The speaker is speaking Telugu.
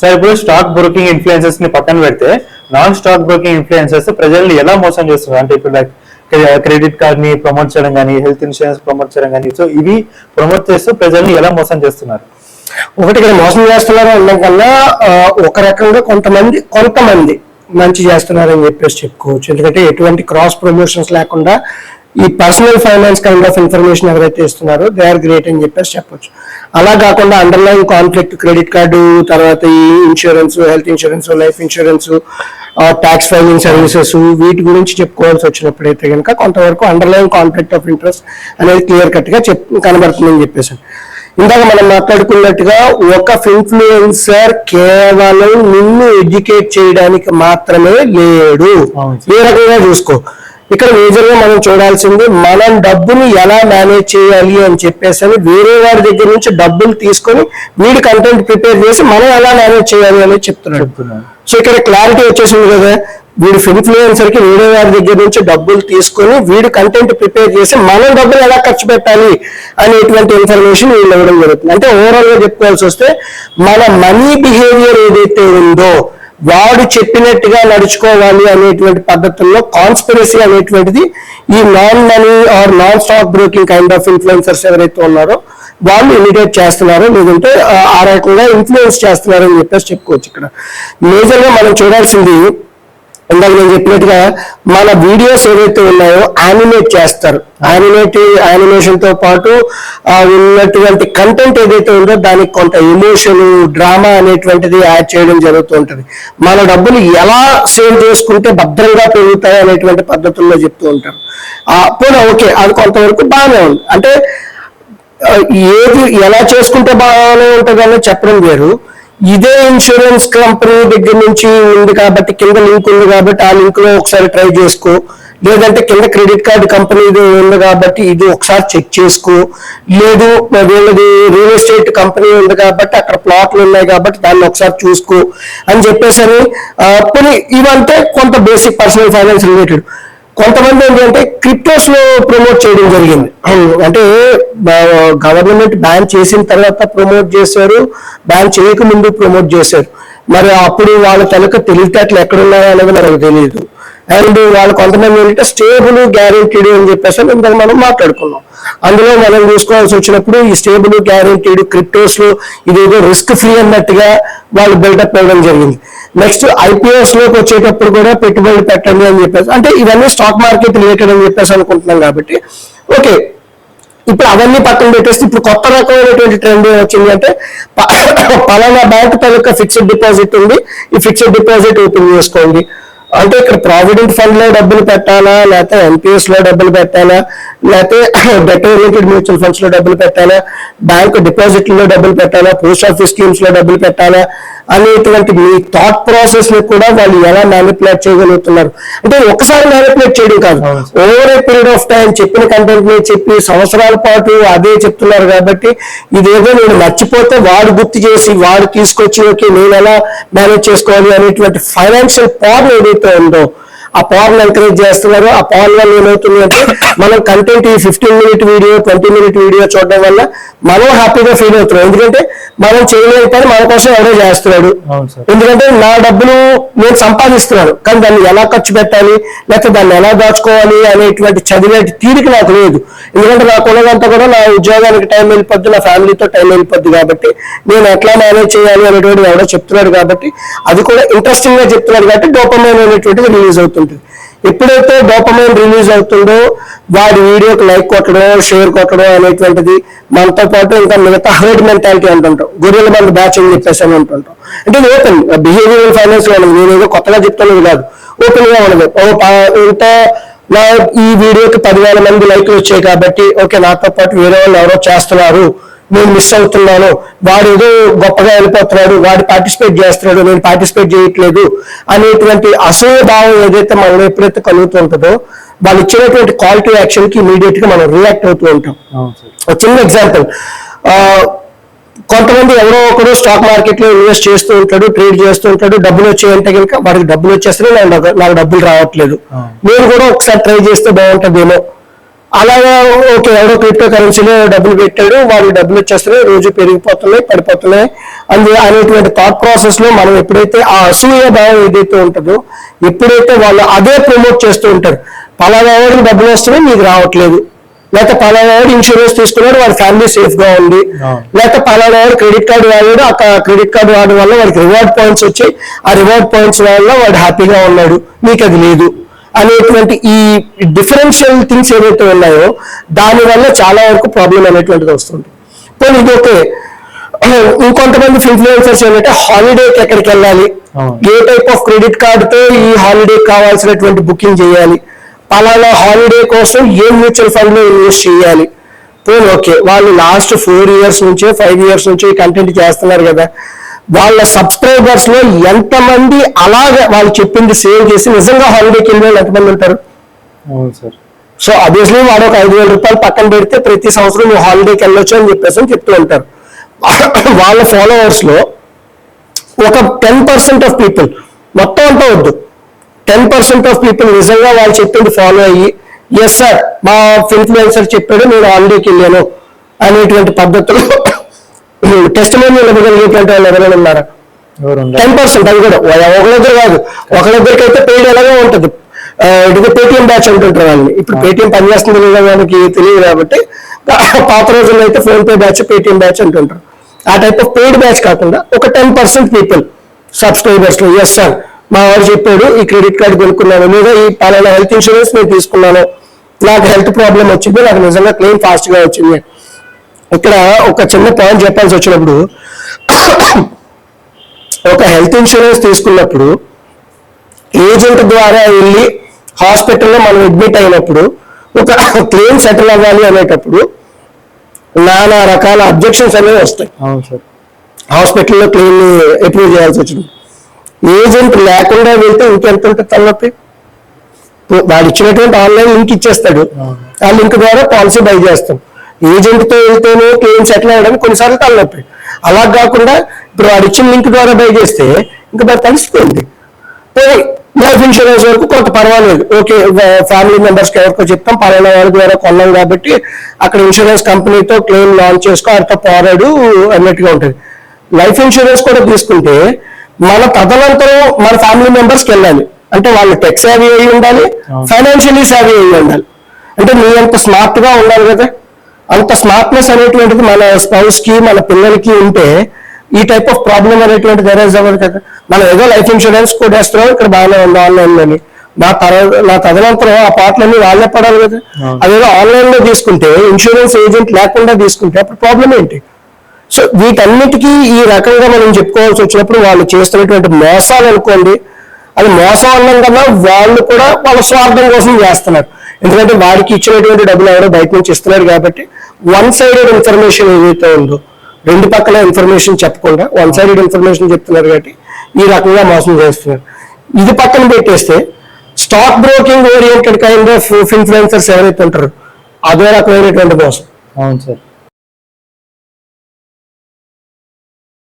సార్ ఇప్పుడు స్టాక్ బ్రోకింగ్ ఇన్ఫ్లుయెన్సెస్ని పక్కన పెడితే నాన్ స్టాక్ బ్రోకింగ్ ఇన్ఫ్లుయెన్సెస్ ప్రజల్ని ఎలా మోసం చేస్తున్నారు? అంటే ఇప్పుడు లైక్ క్రెడిట్ కార్డ్ని ప్రమోట్ చేయడం కానీ హెల్త్ ఇన్సూరెన్స్ ప్రమోట్ చేయడం కానీ సో ఇవి ప్రమోట్ చేస్తూ ప్రజల్ని ఎలా మోసం చేస్తున్నారు? ఒకటి ఇక్కడ మోసం చేస్తున్నారు అనడం కన్నా ఒక రకంగా కొంతమంది కొంతమంది మంచి చేస్తున్నారని చెప్పేసి చెప్పుకోవచ్చు. ఎందుకంటే ఎటువంటి క్రాస్ ప్రమోషన్స్ లేకుండా ఈ personal finance kind of information ఎవరైతే ఇస్తున్నారో దే ఆర్ గ్రేట్ అని చెప్పేసి చెప్పొచ్చు. అలా కాకుండా అండర్లైన్ కాన్ఫ్లిక్ట్ క్రెడిట్ కార్డు తర్వాత ఈ insurance health insurance life insurance tax filing services వీటి గురించి చెప్పుకోవాల్సి వచ్చినప్పుడైతే కనుక కొంతవరకు అండర్లైన్ కాన్ఫ్లిక్ట్ ఆఫ్ ఇంట్రెస్ట్ అనేది క్లియర్ కట్గా చెప్ కనబడుతుందని చెప్పేసి. ఇందాక మనం మాట్లాడుకున్నట్టుగా ఒక ఇన్ఫ్లుయెన్సర్ కేవలం నిన్ను ఎడ్యుకేట్ చేయడానికి మాత్రమే లేడు. ఏ రకంగా చూసుకో? ఇక్కడ మేజర్గా మనం చూడాల్సింది మనం డబ్బుని ఎలా మేనేజ్ చేయాలి అని చెప్పేసి అని వేరే వాడి దగ్గర నుంచి డబ్బులు తీసుకొని వీడి కంటెంట్ ప్రిపేర్ చేసి మనం ఎలా మేనేజ్ చేయాలి అనేది చెప్తున్నాడు. సో ఇక్కడ క్లారిటీ వచ్చేసింది కదా. వీడి ఇన్ఫ్లుయెన్సర్కి వేరే వారి దగ్గర నుంచి డబ్బులు తీసుకొని వీడు కంటెంట్ ప్రిపేర్ చేసి మనం డబ్బులు ఎలా ఖర్చు పెట్టాలి అనేటువంటి ఇన్ఫర్మేషన్ వీళ్ళు ఇవ్వడం జరుగుతుంది. అంటే ఓవరాల్గా చెప్పుకోవాల్సి వస్తే మన మనీ బిహేవియర్ ఏదైతే ఉందో వాడు చెప్పినట్టుగా నడుచుకోవాలి అనేటువంటి పద్ధతుల్లో కాన్స్పిరసీ అనేటువంటిది ఈ non money or non stock broking kind of influencers ఎవరైతే ఉన్నారో వాళ్ళు ఇమిటేట్ చేస్తున్నారు. లేదంటే ఆ, ఆ రకంగా ఇన్ఫ్లుయెన్స్ చేస్తున్నారు అని చెప్పేసి చెప్పుకోవచ్చు ఇక్కడ. మేజర్గా మనం చూడాల్సింది ఇందాక నేను చెప్పినట్టుగా మన వీడియోస్ ఏవైతే ఉన్నాయో యానిమేట్ చేస్తారు. యానిమేట్ యానిమేషన్తో పాటు ఉన్నటువంటి కంటెంట్ ఏదైతే ఉందో దానికి కొంత ఎమోషన్ డ్రామా అనేటువంటిది యాడ్ చేయడం జరుగుతూ ఉంటుంది. మన డబ్బులు ఎలా సేవ్ చేసుకుంటే భద్రంగా పెరుగుతాయి అనేటువంటి పద్ధతుల్లో చెప్తూ ఉంటారు. ఆ, పోనీ ఓకే అది కొంతవరకు బాగానే ఉంది. అంటే ఏది ఎలా చేసుకుంటే బాగానే ఉంటుందని చెప్పడం వేరు. ఇదే ఇన్సూరెన్స్ కంపెనీ దగ్గర నుంచి ఉంది కాబట్టి కింద లింక్ ఉంది కాబట్టి ఆ లింక్లో ఒకసారి ట్రై చేసుకో. లేదంటే కింద క్రెడిట్ కార్డు కంపెనీ ఉంది కాబట్టి ఇది ఒకసారి చెక్ చేసుకో. లేదు వీళ్ళది రియల్ ఎస్టేట్ కంపెనీ ఉంది కాబట్టి అక్కడ ప్లాట్లు ఉన్నాయి కాబట్టి దాన్ని ఒకసారి చూసుకో అని చెప్పేసి అని ఆ, ఇవంటే కొంత బేసిక్ పర్సనల్ ఫైనాన్స్ రిలేటెడ్ కొంతమంది ఏంటంటే క్రిప్టోస్లో ప్రమోట్ చేయడం జరిగింది. అంటే గవర్నమెంట్ బ్యాన్ చేసిన తర్వాత ప్రమోట్ చేశారు. బ్యాన్ చేయక ముందు ప్రమోట్ చేశారు. మరి అప్పుడు వాళ్ళ తనక తెలివితేటలు ఎక్కడున్నాయో అనేది మనకు తెలియదు అండ్ వాళ్ళు కొంతమంది ఏంటంటే స్టేబుల్ గ్యారెంటీడ్ అని చెప్పేసి అని ఇందాక మనం మాట్లాడుకున్నాం. అందులో మనం చూసుకోవాల్సి వచ్చినప్పుడు ఈ స్టేబుల్ గ్యారెంటీడ్ క్రిప్టోస్ ఇదేదో రిస్క్ ఫ్రీ అన్నట్టుగా వాళ్ళు బిల్డప్ అవ్వడం జరిగింది. నెక్స్ట్ ఐపీఎస్లోకి వచ్చేటప్పుడు కూడా పెట్టుబడి పెట్టండి అని చెప్పేసి అంటే ఇవన్నీ స్టాక్ మార్కెట్ రిలేటెడ్ అని చెప్పేసి అనుకుంటున్నాం కాబట్టి ఓకే. ఇప్పుడు అవన్నీ పక్కన పెట్టేస్తే ఇప్పుడు కొత్త రకమైనటువంటి ట్రెండ్ వచ్చింది అంటే ప- పలానా బ్యాంక్ తాలూకా ఫిక్స్డ్ డిపాజిట్ ఉంది. ఈ ఫిక్స్డ్ డిపాజిట్ ఓపెన్ చేసుకోండి. అంటే ఇక్కడ ప్రావిడెంట్ ఫండ్లో డబ్బులు పెట్టాలా? లేకపోతే ఎన్పిఎస్లో డబ్బులు పెట్టాలా? లేకపోతే డెట్ ఓరియంటెడ్ మ్యూచువల్ ఫండ్స్లో డబ్బులు పెట్టాలా? బ్యాంక్ డిపాజిట్లో డబ్బులు పెట్టాలా? పోస్ట్ ఆఫీస్ స్కీమ్స్లో డబ్బులు పెట్టాలా? అనేటువంటి మీ థాట్ ప్రాసెస్ని కూడా వాళ్ళు ఎలా మ్యానిపులేట్ చేయగలుగుతున్నారు? అంటే ఒకసారి మ్యానిపులేట్ చేయడం కాదు. Over a period of time చెప్పిన కంటెంట్ని చెప్పి సంవత్సరాల పాటు అదే చెప్తున్నారు కాబట్టి ఇదేదో నేను మర్చిపోతే వాడు గుర్తు చేసి వాడు తీసుకొచ్చి ఓకే నేను ఎలా మేనేజ్ చేసుకోవాలి? అనేటువంటి ఫైనాన్షియల్ పవర్ ఏదైతే ఉందో ఆ పవర్ ఎంకరేజ్ చేస్తున్నారు. ఆ పవర్ వల్ల ఏమవుతుంది అంటే మనం కంటెంట్ ఈ fifteen minute video twenty minute video చూడడం వల్ల మనం హ్యాపీగా ఫీల్ అవుతున్నాం. ఎందుకంటే మనం చేయలేని పని మన కోసం ఎవరో చేస్తున్నాడు. ఎందుకంటే నా డబ్బులు నేను సంపాదిస్తున్నాను. కానీ దాన్ని ఎలా ఖర్చు పెట్టాలి? లేకపోతే దాన్ని ఎలా దాచుకోవాలి? అనేటువంటి చదివే తీరిక నాకు లేదు. ఎందుకంటే నాకు ఉన్నదంతా కూడా నా ఉద్యోగానికి టైం వెళ్ళిపోద్ది నా ఫ్యామిలీతో టైం వెళ్ళిపోద్ది కాబట్టి నేను ఎట్లా మేనేజ్ చేయాలి అనేటువంటి ఎవడో చెప్తున్నాడు కాబట్టి అది కూడా ఇంట్రెస్టింగ్గా చెప్తున్నాడు కాబట్టి డోపమైన్ అనేటువంటిది రిలీజ్ జరుగుతుంటుంది. ఎప్పుడైతే డోపమైన్ రిలీజ్ అవుతుందో వాడి వీడియోకి లైక్ కొట్టడం షేర్ కొట్టడం అనేటువంటిది మనతో పాటు ఇంకా మిగతా హర్డ్ మెంటాలిటీ అంటుంటాం. గొర్రెల మంది బ్యాచ్ అని చెప్పేసి అని అంటుంటాం. అంటే ఇది ఓపెన్ బిహేవియర్ ఫైనాన్స్ ఉన్నది నేను ఏదో కొత్తగా చెప్తున్నది కాదు. ఓపెన్గా ఉన్నది ఇంత నా ఈ వీడియోకి పదివేల మంది లైక్లు వచ్చాయి కాబట్టి ఓకే నాతో పాటు వేరే వాళ్ళు ఎవరో చేస్తున్నారు. నేను మిస్ అవుతున్నాను. వాడు ఏదో గొప్పగా వెళ్ళిపోతున్నాడు వాడు పార్టిసిపేట్ చేస్తున్నాడు నేను పార్టిసిపేట్ చేయట్లేదు అనేటువంటి అసూయ భావం ఏదైతే మనలో ఎప్పుడైతే కలుగుతూ ఉంటుందో వాళ్ళు ఇచ్చినటువంటి క్వాలిటీ యాక్షన్కి ఇమీడియట్గా మనం రియాక్ట్ అవుతూ ఉంటాం. ఒక చిన్న ఎగ్జాంపుల్ కొంతమంది ఎవరో ఒకరు స్టాక్ మార్కెట్లో ఇన్వెస్ట్ చేస్తూ ఉంటాడు ట్రేడ్ చేస్తూ ఉంటాడు డబ్బులు వచ్చాయంటే కనుక వాడికి డబ్బులు వచ్చేస్తే నాకు డబ్బు- నాకు డబ్బులు రావట్లేదు. నేను కూడా ఒకసారి ట్రై చేస్తే బాగుంటుందేమో. అలాగా ఓకే ఎవడో క్రిప్టో కరెన్సీలో డబ్బులు పెట్టాడు వాళ్ళు డబ్బులు వచ్చేస్తున్నాయి రోజు పెరిగిపోతున్నాయి పడిపోతున్నాయి. అందు అనేటువంటి థాట్ ప్రాసెస్లో మనం ఎప్పుడైతే ఆ అసూయ భావం ఏదైతే ఉంటుందో ఎప్పుడైతే వాళ్ళు అదే ప్రమోట్ చేస్తూ ఉంటారు పలానా వాడికి డబ్బులు వస్తున్నాయి మీకు రావట్లేదు. లేకపోతే పలానా వాడు ఇన్సూరెన్స్ తీసుకున్నాడు వాడి ఫ్యామిలీ సేఫ్గా ఉంది. లేకపోతే పలానా వాడు క్రెడిట్ కార్డు వాడాడు ఆ క్రెడిట్ కార్డు వాడడం వల్ల వాడికి రివార్డ్ పాయింట్స్ వచ్చాయి. ఆ రివార్డ్ పాయింట్స్ వల్ల వాడు హ్యాపీగా ఉన్నాడు. మీకు అది లేదు. అనేటువంటి ఈ డిఫరెన్షియల్ థింగ్స్ ఏవైతే ఉన్నాయో దాని వల్ల చాలా వరకు ప్రాబ్లం అనేటువంటిది వస్తుంది పోనీ ఇది ఓకే ఇంకొంతమంది ఇన్ఫ్లుయెన్సర్స్ ఏంటంటే హాలిడేకి ఎక్కడికి వెళ్ళాలి. ఏ టైప్ ఆఫ్ క్రెడిట్ కార్డుతో ఈ హాలిడే కావాల్సినటువంటి బుకింగ్ చేయాలి? పలానా హాలిడే కోసం ఏ మ్యూచువల్ ఫండ్లో ఇన్వెస్ట్ చేయాలి? పోనీ ఓకే వాళ్ళు లాస్ట్ ఫోర్ ఇయర్స్ నుంచే ఫైవ్ ఇయర్స్ నుంచి కంటెంట్ చేస్తున్నారు కదా. వాళ్ళ సబ్స్క్రైబర్స్లో ఎంతమంది అలాగే వాళ్ళు చెప్పింది సేవ్ చేసి నిజంగా హాలిడేకి వెళ్ళిన వాళ్ళు ఎంతమంది ఉంటారు? సో అబ్వియస్లీ వాడు ఒక ఐదు వేల రూపాయలు పక్కన పెడితే ప్రతి సంవత్సరం నువ్వు హాలిడేకి వెళ్ళొచ్చు అని చెప్పేసి అని చెప్తూ ఉంటారు. వాళ్ళ ఫాలోవర్స్లో ఒక టెన్ పర్సెంట్ ఆఫ్ పీపుల్ మొత్తం అంతా వద్దు. టెన్ పర్సెంట్ ఆఫ్ పీపుల్ నిజంగా వాళ్ళు చెప్పింది ఫాలో అయ్యి ఎస్ సార్ మా ఇన్ఫ్లుయెన్సర్ చెప్పాడు నేను హాలిడేకి వెళ్ళాను అనేటువంటి పద్ధతిలో టెస్ట్ ఇవ్వగలిగేటువంటి వాళ్ళు ఎవరైనా ఉన్నారా. టెన్ పర్సెంట్ అది కూడా. ఒకరిద్దరు కాదు. ఒకరిద్దరికి అయితే పెయిడ్ ఎలాగో ఉంటది. ఆ, ఇది పేటిఎం బ్యాచ్ అంటుంటారు వాళ్ళని. ఇప్పుడు పేటిఎం పనిచేస్తుంది లేదా మనకి తెలియదు కాబట్టి పాత రోజుల్లో అయితే PhonePe batch Paytm batch అంటుంటారు. ఆ టైప్ ఆఫ్ పెయిడ్ బ్యాచ్ కాకుండా ఒక టెన్ పర్సెంట్ పీపుల్ సబ్స్క్రైబర్స్లో. ఎస్ సార్ మా వాడు చెప్పాడు ఈ క్రెడిట్ కార్డు కొనుక్కున్నాను. లేదా ఈ పలానా హెల్త్ ఇన్సూరెన్స్ నేను తీసుకున్నాను. నాకు హెల్త్ ప్రాబ్లం వచ్చింది. నాకు నిజంగా క్లెయిమ్ ఫాస్ట్గా వచ్చింది. ఇక్కడ ఒక చిన్న పాయింట్ చెప్పాల్సి వచ్చినప్పుడు ఒక హెల్త్ ఇన్సూరెన్స్ తీసుకున్నప్పుడు ఏజెంట్ ద్వారా వెళ్ళి హాస్పిటల్లో మనం అడ్మిట్ అయినప్పుడు ఒక క్లెయిమ్ సెటిల్ అవ్వాలి అనేటప్పుడు నానా రకాల అబ్జెక్షన్స్ అనేవి వస్తాయి. హాస్పిటల్లో క్లెయిమ్ అప్రూవ్ చేయాల్సి వచ్చింది. ఏజెంట్ లేకుండా వెళ్తే ఇంకెంత ఉంటుంది తలనొప్పి? వాడు ఇచ్చినటువంటి ఆన్లైన్ లింక్ ఇచ్చేస్తాడు. ఆ లింక్ ద్వారా పాలసీ బై చేస్తాం. ఏజెంట్తో వెళ్తేనే క్లెయిమ్ సెటిల్ అవ్వడం కొన్నిసార్లు తలనొప్పి. అలా కాకుండా ఇప్పుడు వాడు ఇచ్చిన లింక్ ద్వారా బై చేస్తే ఇంకా మరి తెలిసిపోయింది లైఫ్ ఇన్సూరెన్స్ వరకు కొంత పర్వాలేదు. ఓకే ఫ్యామిలీ మెంబర్స్కి ఎవరికో చెప్తాం పలానా వాడి ద్వారా కొన్నాం కాబట్టి అక్కడ ఇన్సూరెన్స్ కంపెనీతో క్లెయిమ్ లాంచ్ చేసుకో అర్థ పోరాడు అన్నట్టుగా ఉంటుంది. లైఫ్ ఇన్సూరెన్స్ కూడా తీసుకుంటే మన తదనంతరం మన ఫ్యామిలీ మెంబర్స్కి వెళ్ళాలి. అంటే వాళ్ళు టెక్ సేవీ అయి ఉండాలి. ఫైనాన్షియలీ సేవీ అయి ఉండాలి. అంటే నీ అంత స్మార్ట్గా ఉండాలి కదా. అంత స్మార్ట్నెస్ అనేటువంటిది మన స్పౌస్కి మన పిల్లలకి ఉంటే ఈ టైప్ ఆఫ్ ప్రాబ్లం అనేటువంటిది అరైజ్ అవ్వదు కదా మనం ఏదో లైఫ్ ఇన్సూరెన్స్ కొట్టేస్తున్నాం ఇక్కడ బాగానే ఉంది ఆన్లైన్లోని. నా తర్వాత నా తదనంతరం ఆ పాటలన్నీ వాళ్ళే పడాలి కదా. అదేదో ఆన్లైన్లో తీసుకుంటే ఇన్సూరెన్స్ ఏజెంట్ లేకుండా తీసుకుంటే అప్పుడు ప్రాబ్లం ఏంటి? సో వీటన్నిటికీ ఈ రకంగా మనం చెప్పుకోవాల్సి వచ్చినప్పుడు వాళ్ళు చేస్తున్నటువంటి మోసాలు అనుకోండి అది మోసం అన్నం కన్నా వాళ్ళు కూడా వాళ్ళ స్వార్థం కోసం చేస్తున్నారు. ఎందుకంటే వాడికి ఇచ్చినటువంటి డబ్బులు ఎవరో బయట నుంచి ఇస్తున్నారు కాబట్టి వన్ సైడెడ్ ఇన్ఫర్మేషన్ ఏదైతే ఉందో రెండు పక్కల ఇన్ఫర్మేషన్ చెప్పకుండా వన్ సైడెడ్ ఇన్ఫర్మేషన్ చెప్తున్నారు కాబట్టి ఈ రకంగా మోసం చేస్తున్నారు. ఇది పక్కన పెట్టేస్తే stock broking oriented kind of influencers ఎవరైతే ఉంటారు అదే రకమైనటువంటి మోసం. అవును సార్.